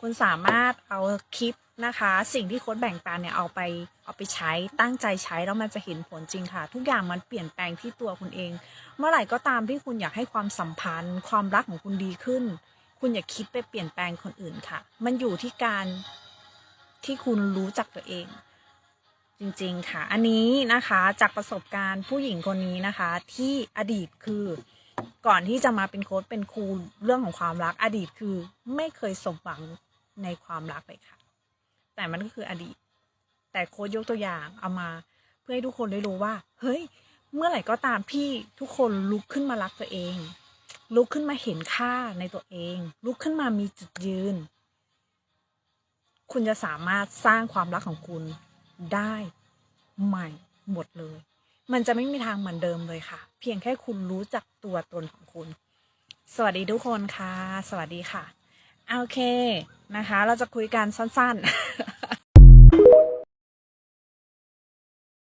คุณสามารถเอาคลิปนะคะ สิ่งที่โค้ดแบ่งปันเนี่ยเอาไปเอาไปใช้ตั้งใจใช้แล้วมันจะเห็นผลจริงค่ะ ทุกอย่างมันเปลี่ยนแปลงที่ตัวคุณเอง เมื่อไหร่ก็ตามที่คุณอยากให้ความสัมพันธ์ ความรักของคุณดีขึ้น คุณอย่าคิดไปเปลี่ยนแปลงคนอื่นค่ะ มันอยู่ที่การที่คุณรู้จักตัวเอง จริงๆค่ะ อันนี้นะคะจากประสบการณ์ผู้หญิงคนนี้นะคะ ที่อดีตคือก่อนที่จะมาเป็นโค้ชเป็นครูเรื่องของความรักอดีตคือไม่เคยสมหวัง ในความรักเลยค่ะ แต่มันก็คืออดีต แต่โค้ชยกตัวอย่างเอามา เพื่อให้ทุกคนได้รู้ว่า เฮ้ย เมื่อไหร่ก็ตามที่ทุกคนลุกขึ้นมารักตัวเอง ลุกขึ้นมาเห็นค่าในตัวเอง ลุกขึ้นมามีจุดยืน คุณจะสามารถสร้างความรักของคุณได้ใหม่หมดเลย มันจะไม่มีทางเหมือนเดิมเลยค่ะ เพียงแค่คุณรู้จักตัวตนของคุณ สวัสดีทุกคนค่ะ สวัสดีค่ะ โอเค นะคะ เราจะคุยกันสั้นๆ